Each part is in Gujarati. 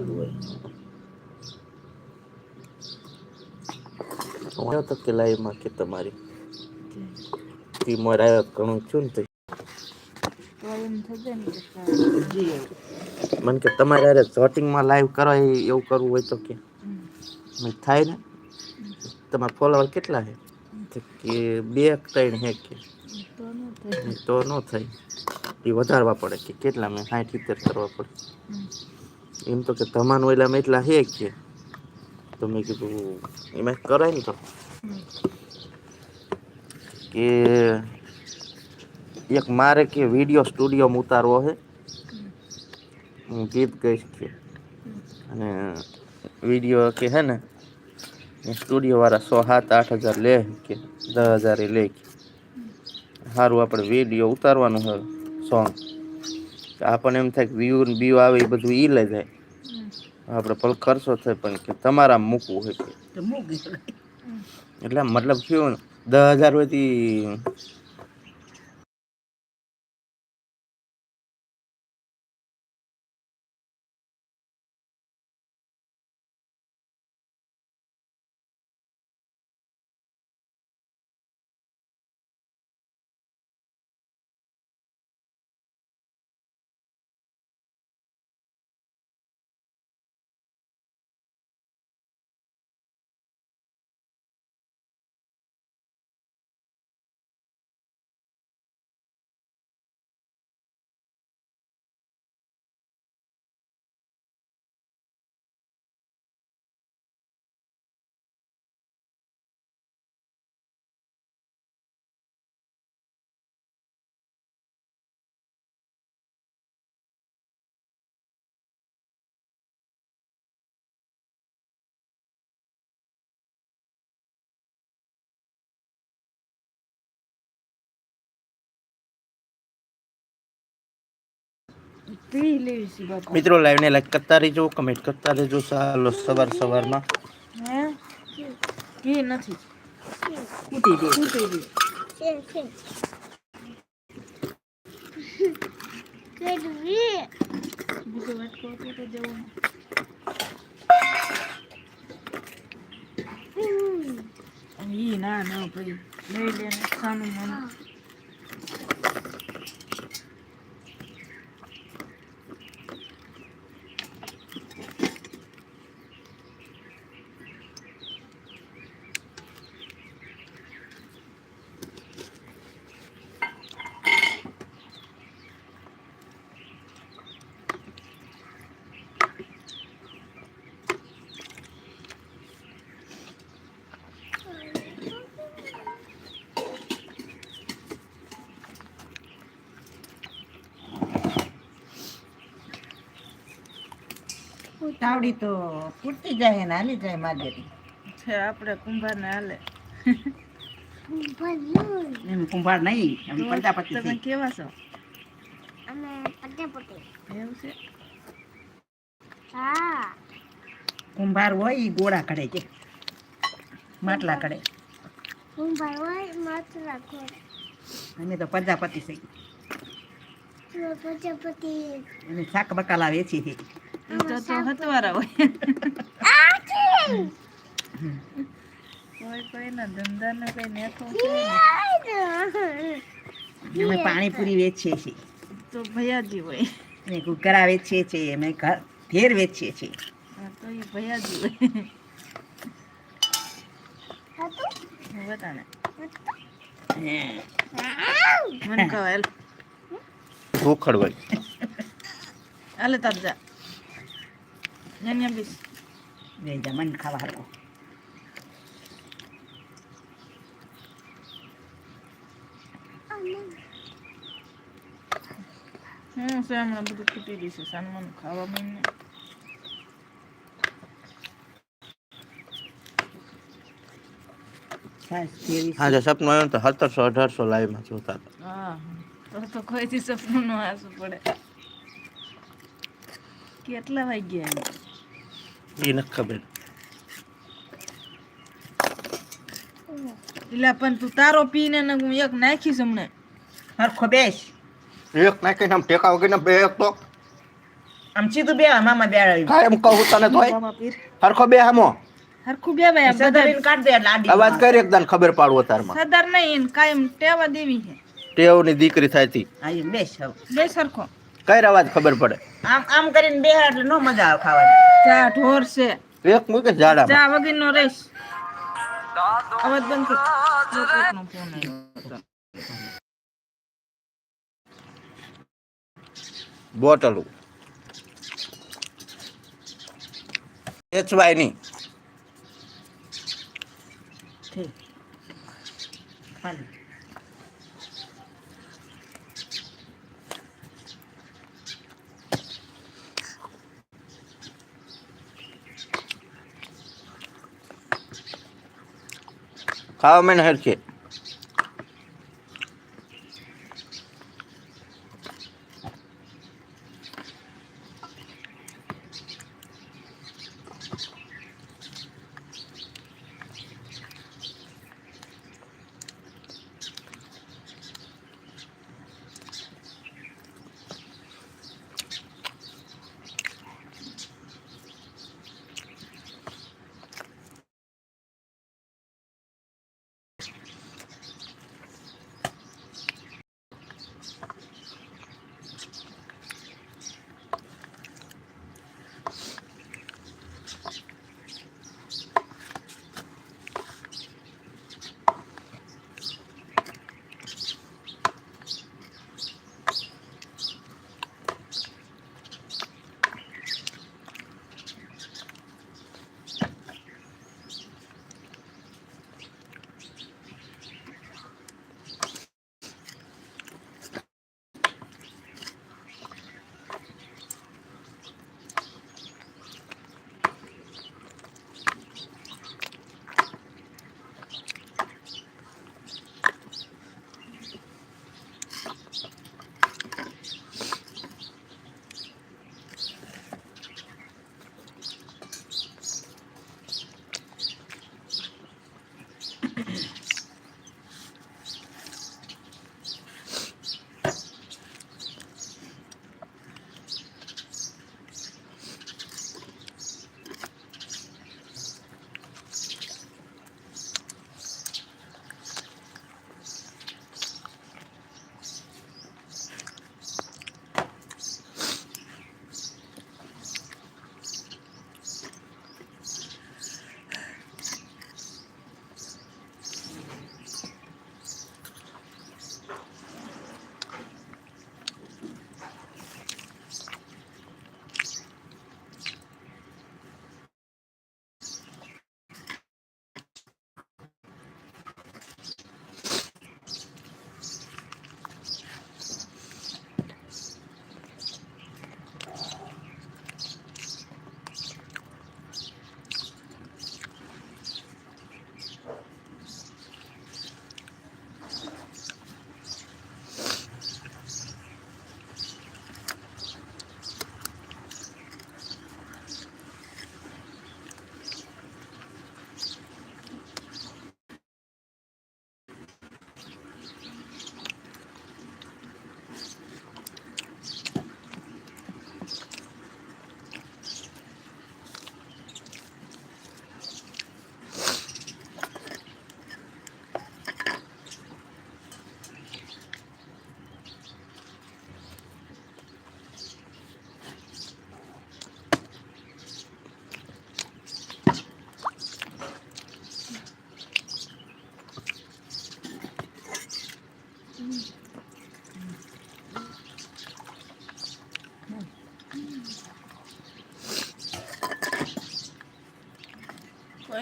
ચાલુ હોય. તો કે લાઈવમાં કે તમારી. ટીમર આવ્યો ઘણું છું ને મને કે તમારે અરે શોટિંગમાં લાઈવ કરો એવું કરવું હોય તો કે. થાય ને? તમારા ફોલોવર કેટલા છે? કે બે ત્રણ હે કે? તો ન થાય. એ વધારવા પડે કે કેટલા મેં સાઠ સિત્તેર કરવા પડે. એમ તો કે તમાન ઓઈલામાં એટલા હે કે? તો મેં કીધું, એમાં કરાય ને તો. કે એક મારે કે વીડિયો સ્ટુડિયોમાં ઉતારવો છે હું ગીત ગઈશ કે. અને વીડિયો કે હે ને સ્ટુડિયોવાળા સો સાત આઠ હજાર લે કે, દસ હજાર એ લે કે. સારું આપણે વીડિયો ઉતારવાનું હોય સોંગ. આપણને એમ થાય કે વ્યૂ વ્યૂ આવે એ બધું એ લઈ જાય. આપણે ભલે ખર્ચો થાય પણ કે તમારા મૂકવું હોય. એટલે મતલબ શું દસ હજાર હોયથી મિત્રો લાઈવને લાઈક કરતા રહેજો કમેન્ટ કરતા રહેજો ચાલો સવાર સવારમાં. હે? કી નથી? કૂટી દે. કૂટી ઈ ના ના ભાઈ. લઈ લે સાનું મન તાવડી તો ફૂટતી જાય ને હાલી જાય માદેરી છે આપણે કુંભાર ને હાલે. એમ કુંભાર નહીં એમ પ્રજાપતિ તમે કેવા છો? અમે પ્રજાપતિ. એવું છે? હા. કુંભાર હોય એ ગોળા કરે છે. માટલા કરે કુંભાર હોય માટલા રાખો અમે તો પ્રજાપતિ છે. પ્રજાપતિ. અને શાક બકાલા વેચી છે તો તો હતવારા હોય કોઈ કોઈના ધંધાનો કઈ નેતો અમે પાણીપુરી વેચીએ છીએ તો ભૈયાજી હોય અમે ઘૂઘરા વેચીએ છીએ અમે ઘર ઘેર વેચીએ છીએ હા તો એ ભૈયાજી હોય બતાને હે. મને કહો હાલ ભૂખડ હોય હાલે તાર જા ન્યા બીસ બે જમણ ખાવા હરકો હું છે હમણાં બધું ખૂટી દીધું સાનમાનું ખાવા મહિને છાશ જેવી છે. આજે સપનું આવ્યું ને તો સત્તરસો અઢારસો લાઈવમાં જોતા હતા હા તો તો કોઈથી સપનું નું આસું પડે કેટલા વાગ્યા એમ એ નથી ખબર. એટલે પણ તું તારો પીને ને હું એક નાખીશ હમણાં. હરખો બેસ એક નાખીને આમ ટેકા વગરના બે એક તો. આમ સીધું બે મામા બે કાયમ કહું તને પીર. હરખો બે હામો. હરખું બે ભાઈ બધા કાઢ દે આડી. અવાજ કરી એકદમ ખબર પાડવો તારમાં સદર નહીં કાયમ ટેવા દેવી છે. ટેવની દીકરી થાય તી. હા બેસ બેસ હવે. કઈ અવાજ ખબર પડે? આમ આમ કરીને બે એટલે નો મજા આવે ખાવાની. ચા ઢોર છે. એક મૂકે ઝાડામાં ચા વગરનો રહીશ. અવાજ બંધ કર. બોટલું. વેચવાય નહીં. ઠીક. ખાવા મને હરખે.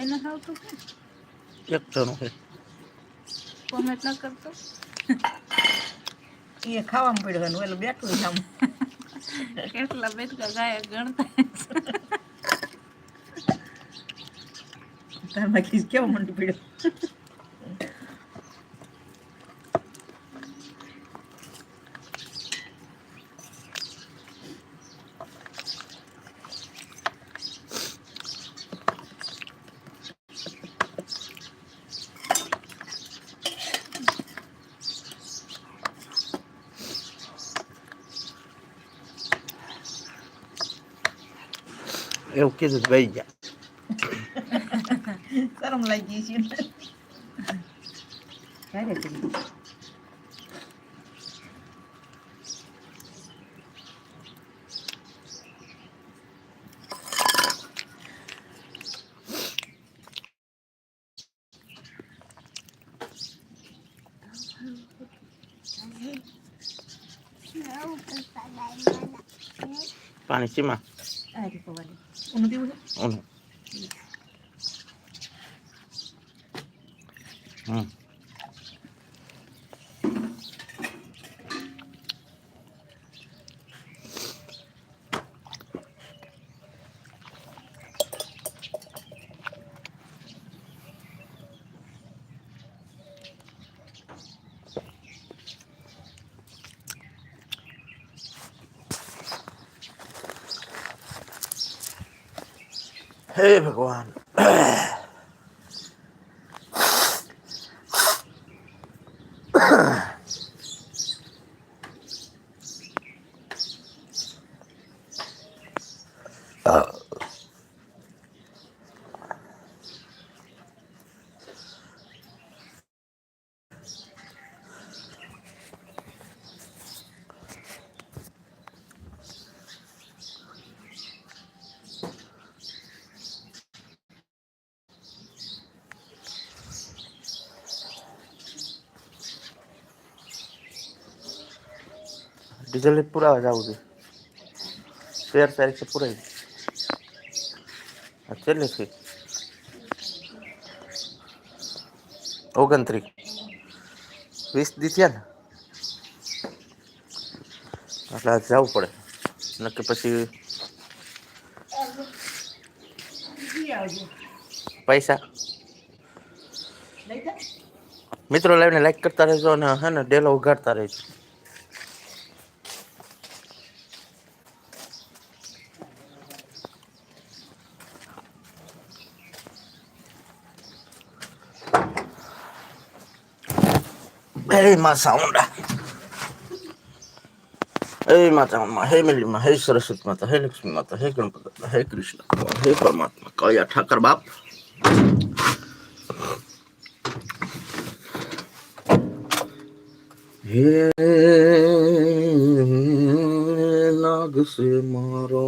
કોઈને આવતું કે એક જણો છે. કોમેન્ટ ન કરતો. એ ખાવામાં પડ્યો એટલે બેઠું છે આમ. કેટલા બેઠકા ગાય ગણતા. તમે કેવો મંડી પડ્યો? એવું કીધું વહી ગયા શરમ લાગી છે પાણી સીમા হুম। Hey, Pokemon. ડીઝલ પુરાવા જવું છે. તેર તારીખે પુરાઈ આ છેલ્લી છે. ઓગણત્રીસ. વીસ દી થયા ને. એટલે આજ જવું પડે. નક્કી પછી પૈસા. મિત્રો લાઈવને લાઈક કરતા રહેજો અને હે ને ડેલો ઉઘાડતા રહેજો. હે માં સાઉન્ડા હે માતા માં હે મેલી માં હે સરસ્વતી માતા હે લક્ષ્મી માતા હે ગણપતિ હે કૃષ્ણ હે પરમાત્મા કળિયા ઠાકર બાપ હે નાગ સે મારો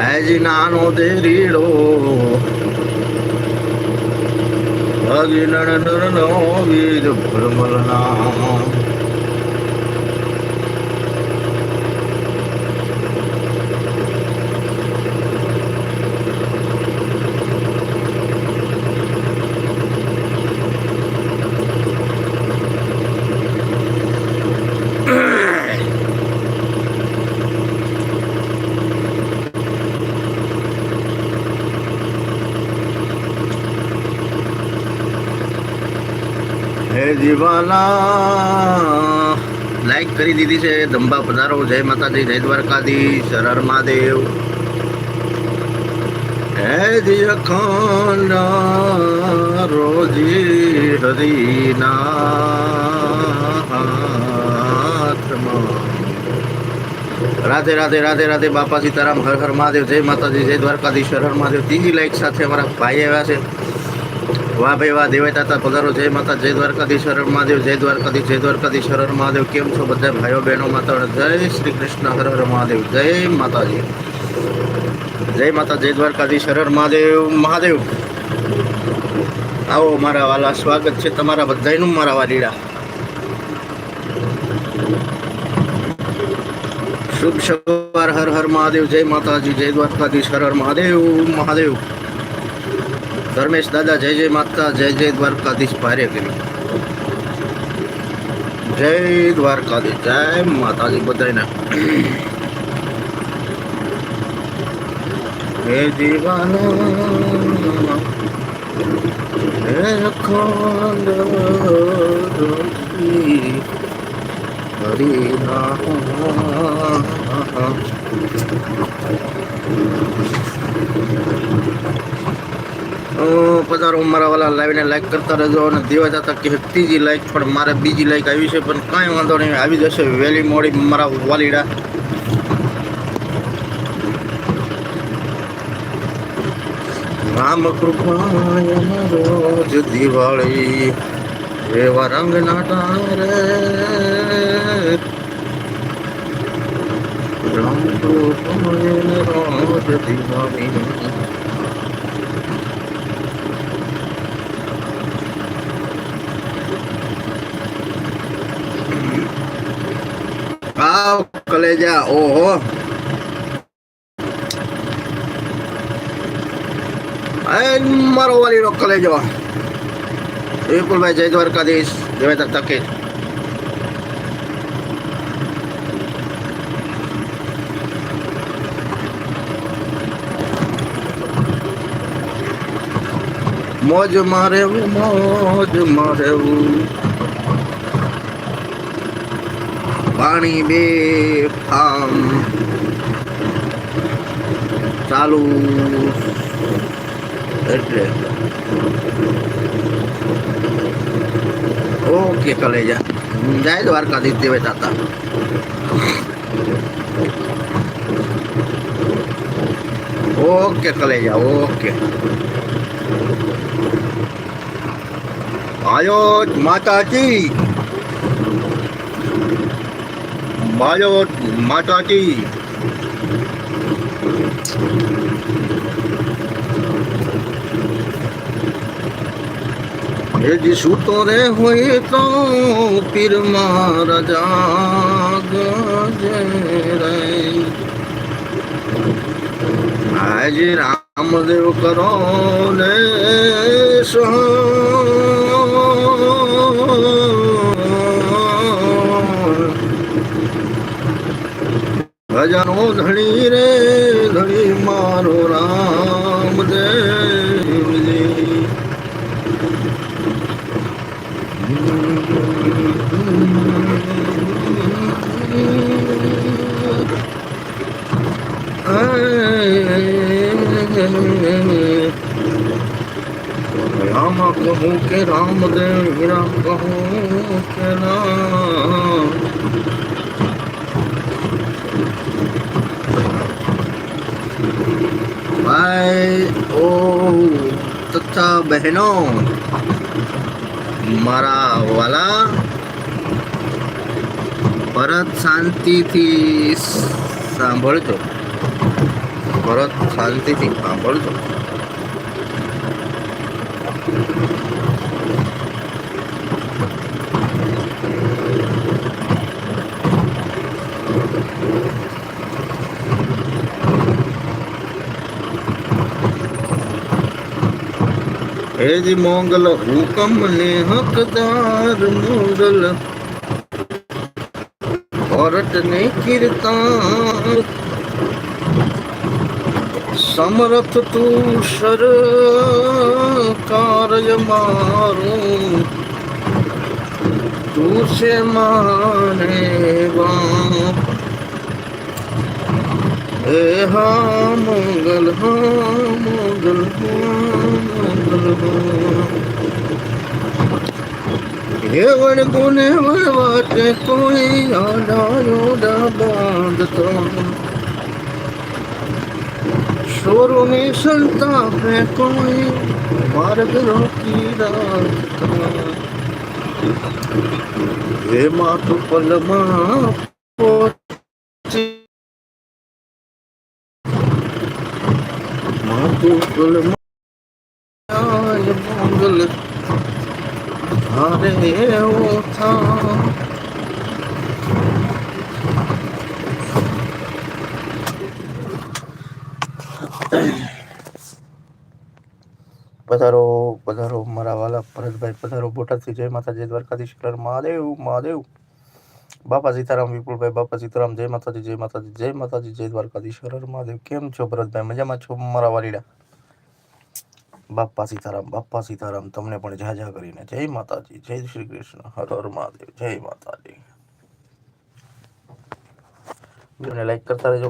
આજ નાનો દેરીડો અગિનણ નો વીર ભ્રમલના. હે દીવાના લાઈક કરી દીધી છે ધંબા પધારો, જય માતાજી, જય દ્વારકાધી હર મહાદેવ. હે રોજી હરિના રાધે રાધે રાધે રાધે બાપા સીતારામ હર હર મહાદેવ, જય માતાજી, જય દ્વારકાધીશ, હર હર મહાદેવ. ત્રીજી લાઈક સાથે અમારા ભાઈ આવ્યા છે. વાહ ભાઈ વાહ, દેવાય તાતા પધારો, જય માતા, જય દ્વારકાધીશ હર મહાદેવ, જય દ્વારકાધીશ જય દ્વારકાધીશ, હર મહાદેવ, કેમ છો બધા ભાઈઓ, બહેનો માતા જય શ્રી કૃષ્ણ, હર હર મહાદેવ, જય માતાજી. જય માતા, જય દ્વારકાધીશ, હર મહાદેવ મહાદેવ. આવો મારા વાલા, સ્વાગત છે તમારા બધાયનું, મારા વાલીડા શુભ સવાર, હર હર મહાદેવ, જય માતાજી, જય દ્વારકાધીશ હર મહાદેવ મહાદેવ. ધર્મેશ દાદા, જય જય માતા, જય જય દ્વારકાધીશ, ભારે કરી જય દ્વારકાધીશ, જય માતાજી બધાને હે દીવાના, હે અખંડ જ્યોતિ હરિના અ, પધારો મારા વાલા લાઈવને લાઈક કરતા રહેજો અને દેવા જતા કે ત્રીજી લાઈક પણ મારે બીજી લાઈક આવી છે, પણ કાંઈ વાંધો નહીં, આવી જશે, વહેલી મોડી મારા વાલીડા. રામ કૃપાય રોજ દિવાળી, એવા રંગ નાટા રે. રામ કૃપાય રોજ દિવાળી. આવ કલેજા ઓહો. મારો વાલીનો કલેજો. વિપુલભાઈ જય દ્વારકાધીશ જય તકે મોજ મારે મોજ મારે પાણી બે ફામ ચાલુ એટલે ઓકે કલેજા જય દ્વારકાધીશ દેવે તાતા ઓકે કલેજા ઓકે આયો માતાજી માયો માતાજી એ જે સૂતો રે હોય તો પીર મારા જાગજે રે આજે ભજનો ધણી રે ધણી મારો રામ દેવજી રામ કહું કે રામદેવ રામ કહું કે રામ ભાઈ ઓ તથા બહેનો મારા વાલા ભરત શાંતિથી સાંભળજો. ભરત શાંતિથી સાંભળજો. હે જી મોગલ હુકમ ને હકદાર મોગલ. ભરત ને કીર્તાન સમરથ તું સર કાર્ય મારું. તું છે માને બાપ. એ હા, મોગલ હા મોગલ હા. મોગલ હા હેવણ ગુને વાતે કોઈ આડાયો બાંધતો શોરોની સંતાપે કોઈ માર્ગ રોકી રાખતા હે માતુ પલમાં પોચી માતું પલમાં આય મંગલ પધારો પધારો મારા વાલા ભરતભાઈ પધારો બોટાદથી જય માતાજી, દ્વારકાધીશ હર મહાદેવ મહાદેવ. બાપા સીતારામ, વિપુલભાઈ, બાપા સીતારામ, જય માતાજી જય માતાજી જય માતાજી, જય દ્વારકાધીશ હર મહાદેવ. કેમ છો ભરતભાઈ? મજામાં છો? મારા વાલીડા. બાપા સીતારામ બાપા સીતારામ તમને પણ જાજા કરીને. જય માતાજી, જય શ્રી કૃષ્ણ. હર હર મહાદેવ. જય માતાજી. વિડીયોને લાઈક કરતા રહેજો